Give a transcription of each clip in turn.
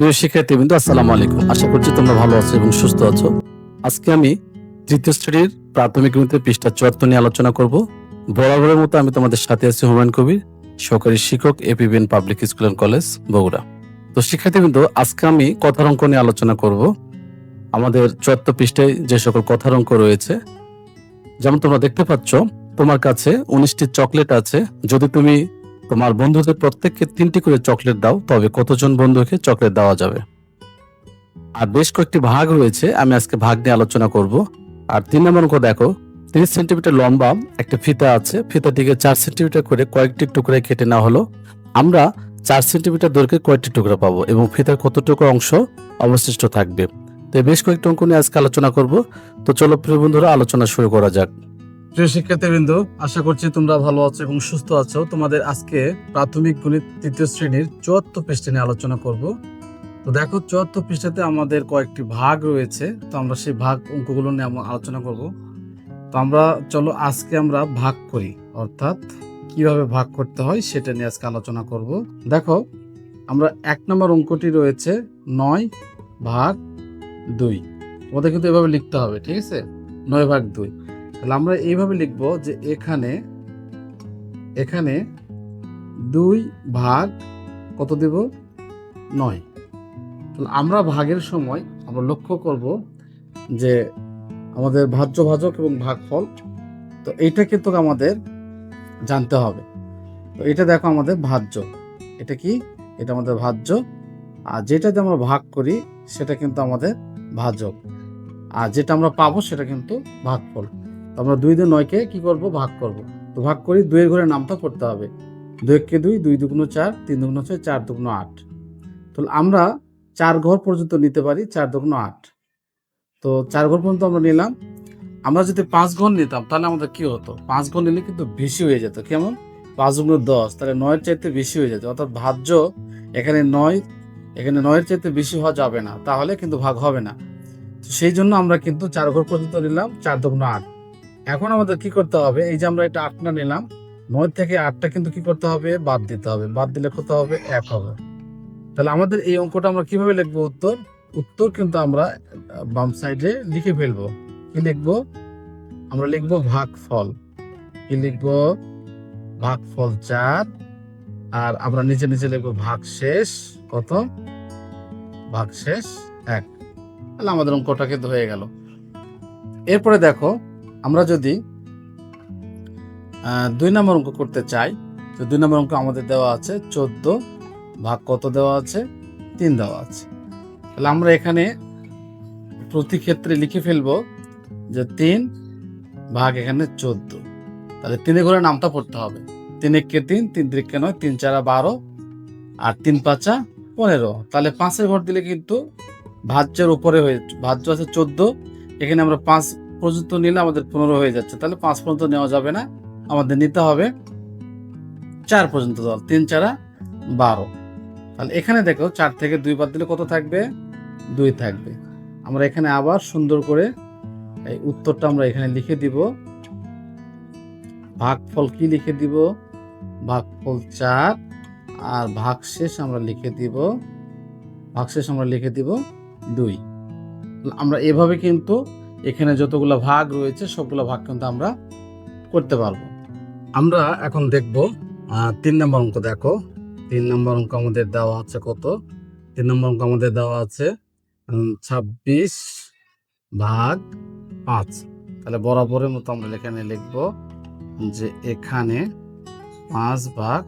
প্রিয় শিক্ষার্থীবৃন্দ, আসসালামু আলাইকুম। আশা করছি তোমরা ভালো আছো এবং সুস্থ আছো। আজকে আমি তৃতীয় শ্রেণির প্রাথমিক গণিতের পৃষ্ঠা চুয়াত্তর নিয়ে আলোচনা করব। বরাবরের মতো আমি তোমাদের সাথে আছি হুমায়ুন কবির, সহকারী শিক্ষক APBN public school and college, Bogura. তো শিক্ষার্থীবৃন্দ, আজকে আমি কথার অঙ্ক নিয়ে আলোচনা করব। আমাদের চুয়াত্তর পৃষ্ঠায় যে সকল কথার অঙ্ক রয়েছে, যেমন তোমরা দেখতে পাচ্ছ, তোমার কাছে উনিশটি চকলেট আছে। যদি তুমি তোমার বন্ধুদের প্রত্যেককে তিনটি করে চকলেট দাও, তবে কতজন বন্ধুকে চকলেট দেওয়া যাবে? আর বেশ কয়েকটি ভাগ রয়েছে, আমি আজকে ভাগ নিয়ে আলোচনা করব। আর তিন নম্বর অঙ্ক দেখো, তিরিশ সেন্টিমিটার লম্বা একটা ফিতা আছে, ফিতাটিকে চার সেন্টিমিটার করে কয়েকটি টুকরায় কেটে নেওয়া হলো। আমরা চার সেন্টিমিটার দৈর্ঘ্যে কয়েকটি টুকরা পাবো এবং ফিতার কতটুকু অংশ অবশিষ্ট থাকবে। তো বেশ কয়েকটি অঙ্ক নিয়ে আজকে আলোচনা করব। তো চলো প্রিয় বন্ধুরা, আলোচনা শুরু করা যাক। প্রিয় শিক্ষার্থীবৃন্দ, আশা করছি তোমরা ভালো আছো এবং সুস্থ আছো। তোমাদের আজকে প্রাথমিক গণিত তৃতীয় শ্রেণির চুয়াত্তর পৃষ্ঠা নিয়ে আলোচনা করব। তো দেখো, চুয়াত্তর পৃষ্ঠাতে আমাদের কয়েকটি ভাগ রয়েছে। তো আমরা সেই ভাগ অঙ্কগুলো নিয়ে আলোচনা করব। তো আমরা, চলো আজকে আমরা ভাগ করি। অর্থাৎ কীভাবে ভাগ করতে হয় সেটা নিয়ে আজকে আলোচনা করব। দেখো, আমরা এক নম্বর অঙ্কটি রয়েছে নয় ভাগ দুই। তোমাদের কিন্তু এভাবে লিখতে হবে, ঠিক আছে? নয় ভাগ দুই। তাহলে আমরা এইভাবে লিখব যে এখানে এখানে দুই ভাগ কত দেব? নয়। তাহলে আমরা ভাগের সময় আমরা লক্ষ্য করব যে আমাদের ভাজ্য ভাজক এবং ভাগফল, তো এইটা কিন্তু আমাদের জানতে হবে। তো এটা দেখো আমাদের ভাজ্য। এটা কি? এটা আমাদের ভাজ্য। আর যেটাতে আমরা ভাগ করি, সেটা কিন্তু আমাদের ভাজক। আর যেটা আমরা পাবো, সেটা কিন্তু ভাগফল। আমরা দুই দিয়ে নয়কে কি করব? ভাগ করব। তো ভাগ করি, দুইয়ের ঘরে নামটা করতে হবে। দুই এককে দুই দুই দুগুণ চার, তিন দুগুণ ছয়, চার দুগুণ আট। তো আমরা চার ঘর পর্যন্ত নিতে পারি, চার দুগুণ আট। তো চার ঘর পর্যন্ত আমরা নিলাম। আমরা যদি পাঁচ ঘর নিতাম, তাহলে আমাদের কি হতো? পাঁচ ঘর নিলে কিন্তু বেশি হয়ে যেত। কেমন? পাঁচ গুণ দশ, তাহলে নয়ের চাইতে বেশি হয়ে যেত। অর্থাৎ ভাজ্য এখানে নয়, এখানে নয়ের চাইতে বেশি হওয়া যাবে না। তাহলে কিন্তু ভাগ হবে না। সেই জন্য আমরা কিন্তু চার ঘর পর্যন্ত নিলাম, চার দুগুণ আট। এখন আমাদের কি করতে হবে? এই যে আমরা এটা আটটা নিলাম, নয় থেকে আটটা কিন্তু কি করতে হবে? বাদ দিতে হবে। বাদ দিলে কত হবে? এক হবে। তাহলে আমাদের এই অঙ্কটা আমরা কীভাবে লিখব উত্তর? উত্তর কিন্তু আমরা বাম সাইডে লিখে ফেলব। কি লিখব? আমরা লিখব ভাগ ফল কি লিখব? ভাগ ফল চার। আর আমরা নিচে নিচে লিখব ভাগ শেষ কত? ভাগ শেষ এক। তাহলে আমাদের অঙ্কটা কিন্তু হয়ে গেল। এরপরে দেখো আমরা যদি দুই নম্বর অঙ্ক করতে চাই, তো দুই নম্বর অঙ্ক আমাদের দেওয়া আছে চোদ্দ ভাগ কত দেওয়া আছে? তিন দেওয়া আছে। তাহলে আমরা এখানে প্রতি ক্ষেত্রে লিখে ফেলব যে তিন ভাগ এখানে চোদ্দ। তাহলে তিনে ঘরে নামটা পড়তে হবে। তিন একে তিন তিন তিরিকে নয়, তিন চারা বারো আর তিন পাঁচা পনেরো। তাহলে পাঁচের ঘর দিলে কিন্তু ভাজ্যের উপরে হয়ে ভাজ্য আছে চোদ্দ। এখানে আমরা পাঁচ পর্যন্ত নিলে আমাদের পনেরো হয়ে যাচ্ছে। তাহলে পাঁচ পর্যন্ত নেওয়া যাবে না। আমাদের নিতে হবে চার পর্যন্ত দল, তিন চারা বারো। তাহলে এখানে দেখো চার থেকে দুই বাদ দিলে কত থাকবে? দুই থাকবে। আমরা এখানে আবার সুন্দর করে এই উত্তরটা আমরা এখানে লিখে দিব। ভাগফল কি লিখে দিব? ভাগফল চার। আর ভাগশেষ আমরা লিখে দিব, ভাগশেষ আমরা লিখে দিব দুই। আমরা এভাবে কিন্তু এখানে যতগুলো ভাগ রয়েছে, সবগুলো ভাগ কিন্তু আমরা করতে পারব। আমরা এখন দেখব তিন নম্বর অঙ্ক দেখো। তিন নম্বর অঙ্ক আমাদের দেওয়া আছে কত? তিন নম্বর অঙ্ক আমাদের দেওয়া আছে ছাব্বিশ ভাগ পাঁচ। তাহলে বরাবরের মতো আমরা এখানে লিখব যে এখানে পাঁচ ভাগ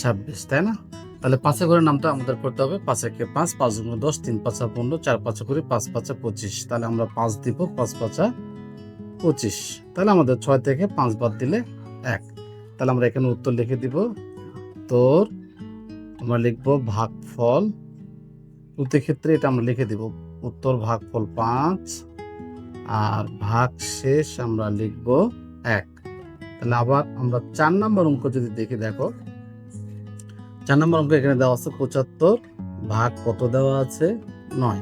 ছাব্বিশ, তাই না? তাহলে পাঁচে ঘরের নামটা আমাদের করতে হবে। পাঁচ একে পাঁচ পাঁচ গুণ দশ, তিন পাঁচা পনেরো, চার পাঁচা করে পাঁচ পাঁচা পঁচিশ। তাহলে আমরা পাঁচ দিব, পাঁচ পাঁচা পঁচিশ। তাহলে আমাদের ছয় থেকে পাঁচ বাদ দিলে এক। তাহলে আমরা এখানে উত্তর লিখে দিব। তোর, আমরা লিখব ভাগফল। প্রতি ক্ষেত্রে এটা আমরা লিখে দিব। উত্তর, ভাগফল পাঁচ। আর ভাগ শেষ আমরা লিখব এক। তাহলে আবার আমরা চার নম্বর অঙ্ক যদি দেখি, দেখো। চার নম্বর অঙ্ক এখানে দেওয়া আছে পঁচাত্তর ভাগ কত দেওয়া আছে? নয়।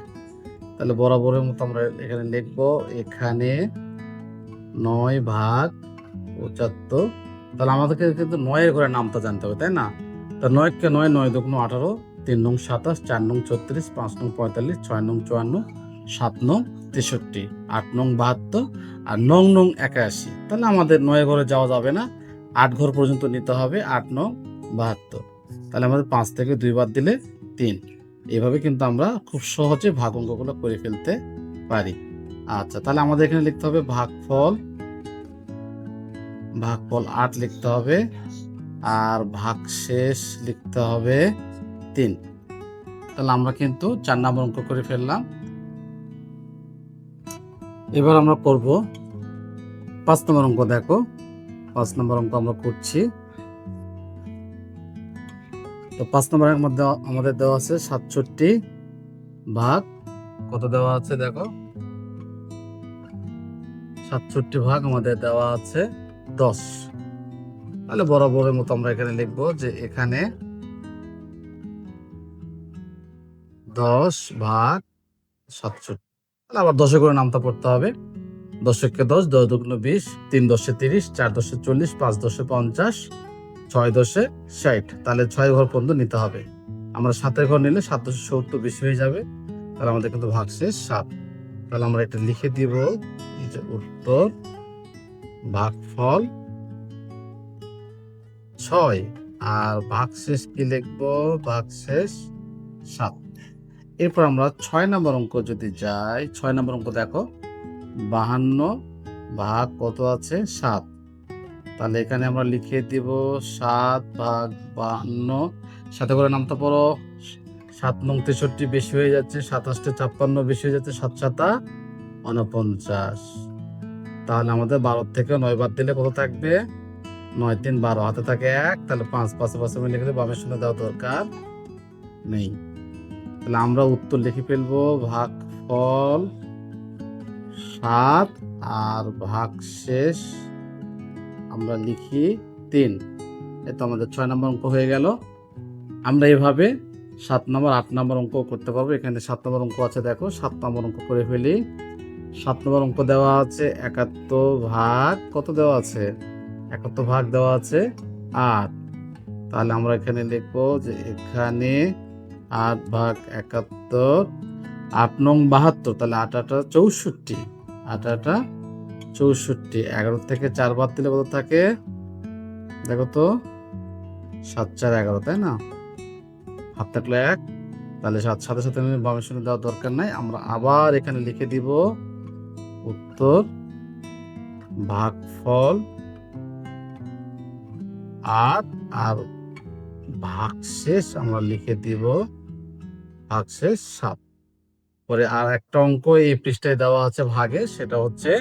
তাহলে বরাবরের মতো আমরা এখানে লিখব, এখানে নয় ভাগ পঁচাত্তর। তাহলে আমাদেরকে কিন্তু নয়ের ঘরে নামটা জানতে হবে, তাই না? তা নয়কে নয় নয় দুগুণ আঠারো, তিন নং সাতাশ, চার নং ছত্রিশ, পাঁচ নং পঁয়তাল্লিশ, ছয় নং চুয়ান্ন, সাত নং তেষট্টি, আট নং বাহাত্তর আর নং নং একাশি। তাহলে আমাদের নয় ঘরে যাওয়া যাবে না, আট ঘর পর্যন্ত নিতে হবে, আট নং বাহাত্তর। তাহলে আমাদের পাঁচ থেকে দুই বাদ দিলে তিন। এভাবে কিন্তু আমরা খুব সহজে ভাগ অঙ্কগুলো করে ফেলতে পারি। আচ্ছা তাহলে আমাদের এখানে লিখতে হবে ভাগফল ভাগফল আট লিখতে হবে আর ভাগশেষ লিখতে হবে তিন। তাহলে আমরা কিন্তু চার নম্বর অঙ্ক করে ফেললাম। এবার আমরা করব পাঁচ নম্বর অঙ্ক, দেখো। পাঁচ নম্বর অঙ্ক আমরা করছি। তো পাঁচ নম্বরের মধ্যে আমাদের দেওয়া আছে সাতষট্টি ভাগ, কত দেওয়া আছে দেখো? সাতষট্টি ভাগ আমাদের দেওয়া আছে দশ। তাহলে বরাবরের মতো আমরা এখানে লিখব যে এখানে দশ ভাগ সাতষট্টি। তাহলে আবার দশে করে নামতা পড়তে হবে। দশকে দশ দশ দুগুণ বিশ, তিন দশে তিরিশ, চার দশে চল্লিশ, পাঁচ দশে পঞ্চাশ ছয় দশে ষাট। তাহলে ছয় ঘর পর্যন্ত নিতে হবে। আমরা সাতের ঘর নিলে সাত দশে সত্তর বেশি হয়ে যাবে। তাহলে আমাদের কিন্তু ভাগ শেষ সাত। তাহলে আমরা এটা লিখে দিব যে উত্তর, ভাগফল ছয়। আর ভাগশেষ কি লিখব? ভাগশেষ সাত। এরপর আমরা ছয় নম্বর অঙ্ক যদি যাই, ছয় নম্বর অঙ্ক দেখো। বাহান্ন ভাগ কত আছে? সাত। তাহলে এখানে আমরা লিখে দিব সাত ভাগ বাহান্ন। সাথে করে নামতে পড়ো সাত নং তেষট্টি বেশি হয়ে যাচ্ছে, সাতাশটা ছাপ্পান্ন বেশি হয়ে যাচ্ছে, সাত সাতা উনপঞ্চাশ তাহলে আমাদের বারো থেকে নয় বাদ দিলে কত থাকবে? নয় তিন বারো, হাতে থাকে এক, তাহলে পাঁচ পাশে পাশে লিখে দেবো বামের শূন্য দেওয়া দরকার নেই। তাহলে আমরা উত্তর লিখে ফেলব, ভাগ ফল সাত আর ভাগ শেষ আমরা লিখি তিন। এ তো আমাদের ছয় নম্বর অঙ্ক হয়ে গেল। আমরা এভাবে সাত নম্বর, আট নম্বর অঙ্ক করতে পারব। এখানে সাত নম্বর অঙ্ক আছে, দেখো। সাত নম্বর অঙ্ক করে ফেলি। সাত নম্বর অঙ্ক দেওয়া আছে একাত্তর ভাগ, কত দেওয়া আছে? একাত্তর ভাগ দেওয়া আছে আট। তাহলে আমরা এখানে লিখব যে এখানে আট ভাগ একাত্তর, আট নং বাহাত্তর। তাহলে আট আটা চৌষট্টি, আট আটা চৌষট্টি, এগারো থেকে চার বাদ দিলে কত থাকে? দেখো তো, সাত, চার, এগারো, তাই না? হাত থাকলে এক, তাহলে সাত, সাথে সাথে আমি বামের শূন্য দেওয়ার দরকার নাই। আমরা আবার এখানে লিখে দিব উত্তর ভাগফল আট আর ভাগশেষ আমরা লিখে দিব ভাগশেষ সাত। পরে আর একটা অঙ্ক এই পৃষ্ঠায় দেওয়া আছে ভাগে, সেটা হচ্ছে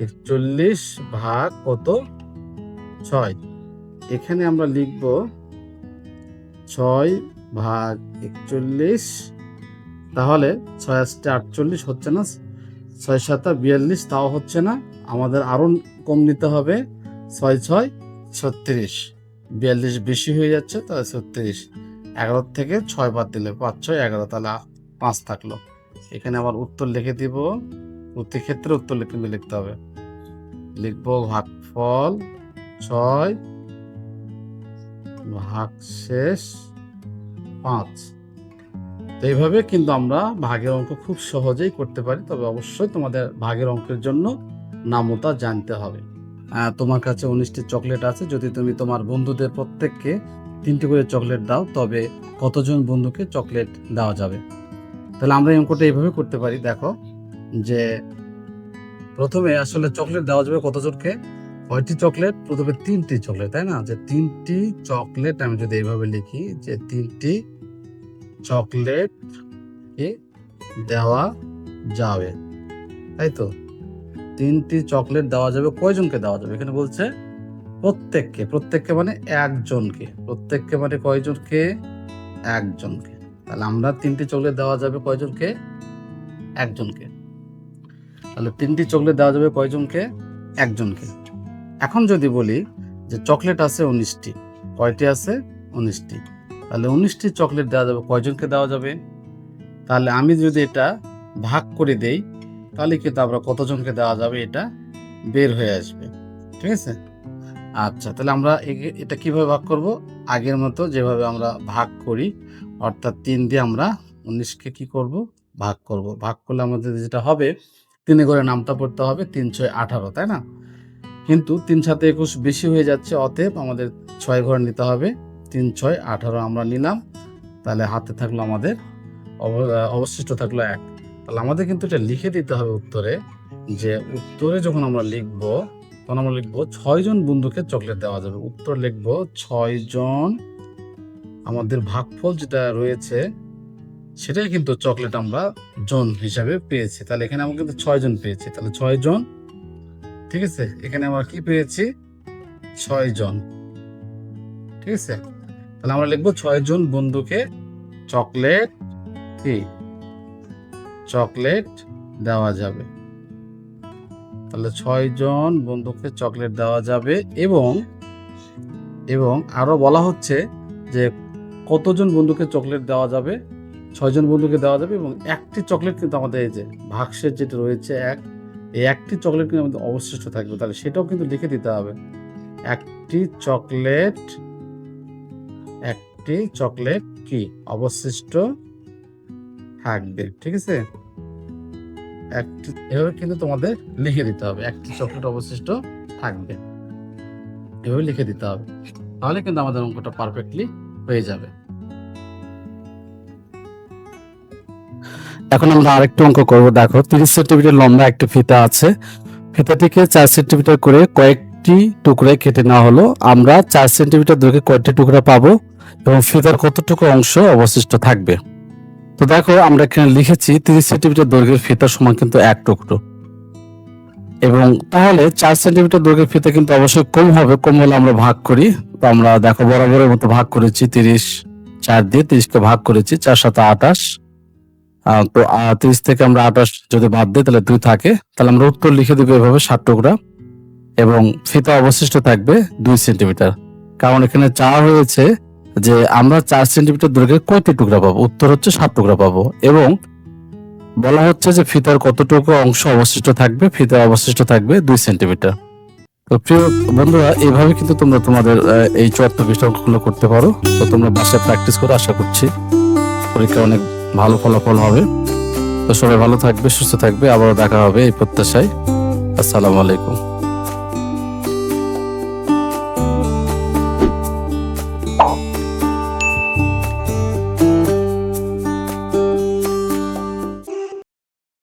একচল্লিশ ভাগ কত? ছয়। এখানে আমরা লিখব ছয় ভাগ একচল্লিশ। তাহলে ছয় আসতে আটচল্লিশ হচ্ছে না। ছয় সাতা বিয়াল্লিশ তাও হচ্ছে না। আমাদের আরও কম নিতে হবে। ছয় ছয় ছত্রিশ। বিয়াল্লিশ বেশি হয়ে যাচ্ছে, তাহলে ছত্রিশ। এগারো থেকে ছয় বাদ দিলে পাঁচ, ছয় এগারো, তাহলে পাঁচ থাকল। এখানে আবার উত্তর লিখে দিব। প্রতি ক্ষেত্রে উত্তর লিখে লিখতে হবে। লিখব ভাগফল ছয় ভাগ শেষ পাঁচ। তো এইভাবে কিন্তু আমরা ভাগের অঙ্ক খুব সহজেই করতে পারি, তবে অবশ্যই তোমাদের ভাগের অঙ্কের জন্য নামতা জানতে হবে। তোমার কাছে উনিশটি চকলেট আছে, যদি তুমি তোমার বন্ধুদের প্রত্যেককে তিনটি করে চকলেট দাও, তবে কতজন বন্ধুকে চকলেট দেওয়া যাবে? তাহলে আমরা এই অঙ্কটা এইভাবে করতে পারি। দেখো যে প্রথমে আসলে চকলেট দেওয়া যাবে কতজনকে? কয়টি চকলেট প্রথমে তিনটি চকলেট তাই না? যে তিনটি চকলেট আমি যদি এইভাবে লিখি, যে তিনটি চকলেট দেওয়া যাবে। তাই তো? তিনটি চকলেট দেওয়া যাবে, কয়জনকে দেওয়া যাবে? এখানে বলছে প্রত্যেককে। প্রত্যেককে মানে একজনকে। প্রত্যেককে মানে কয়জনকে? একজনকে। তাহলে আমরা তিনটি চকলেট দেওয়া যাবে কয়জনকে? একজনকে। তাহলে তিনটি চকলেট দেওয়া যাবে কয়জনকে? একজনকে। এখন যদি বলি যে চকলেট আছে উনিশটি, কয়টি আছে? উনিশটি। তাহলে উনিশটি চকলেট দেওয়া যাবে, কয়জনকে দেওয়া যাবে? তাহলে আমি যদি এটা ভাগ করে দেই, তাহলে কিন্তু আমরা কতজনকে দেওয়া যাবে এটা বের হয়ে আসবে। ঠিক আছে? আচ্ছা তাহলে আমরা এটা কীভাবে ভাগ করব? আগের মতো যেভাবে আমরা ভাগ করি, অর্থাৎ তিন দিয়ে আমরা উনিশকে কি করব? ভাগ করব। ভাগ করলে আমাদের যেটা হবে তিনে করে নামটা পড়তে হবে তিন ছয় আঠারো, তাই না? কিন্তু তিন সাথে একুশ বেশি হয়ে যাচ্ছে, অতএব আমাদের ছয় ঘর নিতে হবে। তিন ছয় আঠারো আমরা নিলাম, তাহলে হাতে থাকল আমাদের, অব- অবশিষ্ট থাকল এক। তাহলে আমাদের কিন্তু এটা লিখে দিতে হবে উত্তরে যে উত্তরে যখন আমরা লিখব, তখন আমরা লিখব ছয় জন বন্ধুকে চকলেট দেওয়া যাবে। উত্তর লিখব ছয় জন আমাদের ভাগফল যেটা রয়েছে সেটাই কিন্তু চকলেট আমরা জন হিসাবে পেয়েছি। তাহলে এখানে আমরা কিন্তু ছয় জন পেয়েছি। তাহলে ছয় জন, ঠিক আছে? এখানে আমরা কি পেয়েছি? ছয় জন, ঠিক আছে? তাহলে আমরা লিখব ছয় জন বন্ধুকে চকলেট কি? চকলেট দেওয়া যাবে। তাহলে ছয় জন বন্ধুকে চকলেট দেওয়া যাবে এবং এবং আরও বলা হচ্ছে যে কতজন বন্ধুকে চকলেট দেওয়া যাবে? ছয়জন বন্ধুকে দেওয়া যাবে এবং একটি চকলেট কিন্তু আমাদের এই যে ভাগশের যেটা রয়েছে, এক, এই একটি চকলেট কিন্তু আমাদের অবশিষ্ট থাকবে। তাহলে সেটাও কিন্তু লিখে দিতে হবে। একটি চকলেট একটি চকলেট কি অবশিষ্ট থাকবে, ঠিক আছে? একটি, এভাবে কিন্তু তোমাদের লিখে দিতে হবে, একটি চকলেট অবশিষ্ট থাকবে। এভাবে লিখে দিতে হবে। তাহলে কিন্তু আমাদের অঙ্কটা পারফেক্টলি হয়ে যাবে। এখন আমরা আরেকটা অঙ্ক করব। দেখো, তিরিশ সেন্টিমিটার লম্বা একটি ফিতা আছে। ফিতাটিকে চার সেন্টিমিটার করে কয়েকটি টুকরায় কেটে নেওয়া হলো। আমরা চার সেন্টিমিটার দৈর্ঘ্যে কয়েকটি টুকরা পাবো এবং ফিতার কতটুকু অংশ অবশিষ্ট থাকবে। তো দেখো, আমরা এখানে লিখেছি তিরিশ সেন্টিমিটার দৈর্ঘ্যের ফিতার সমান কিন্তু এক টুকরো। এবং তাহলে চার সেন্টিমিটার দৈর্ঘ্যের ফিতা কিন্তু অবশ্যই কম হবে, কম হলে আমরা ভাগ করি। তো আমরা দেখো বরাবরের মতো ভাগ করেছি, তিরিশ চার দিয়ে তিরিশকে ভাগ করেছি, চার সাথে আঠাশ তো তিরিশ থেকে আমরা আঠাশ যদি বাদ দিই, তাহলে দুই থাকে। তাহলে আমরা উত্তর লিখে দেবো এভাবে ষাট টুকরা। এবং ফিতা অবশিষ্ট থাকবে দুই সেন্টিমিটার। কারণ এখানে চাওয়া হয়েছে যে আমরা চার সেন্টিমিটার দৈর্ঘ্যে কয়টি টুকরা পাবো? উত্তর হচ্ছে ষাট টুকরা পাবো। এবং বলা হচ্ছে যে ফিতার কতটুকু অংশ অবশিষ্ট থাকবে? ফিতা অবশিষ্ট থাকবে দুই সেন্টিমিটার। তো প্রিয় বন্ধুরা এইভাবে কিন্তু তোমরা তোমাদের এই চুয়াত্তর অঙ্কগুলো করতে পারো। তো তোমরা বাসায় প্র্যাকটিস করে, আশা করছি। পরীক্ষা অনেক ভালো ফলাফল হবে। তো সবাই ভালো থাকবে, সুস্থ থাকবে। আবারও দেখা হবে এই প্রত্যাশায়। আসসালামু আলাইকুম।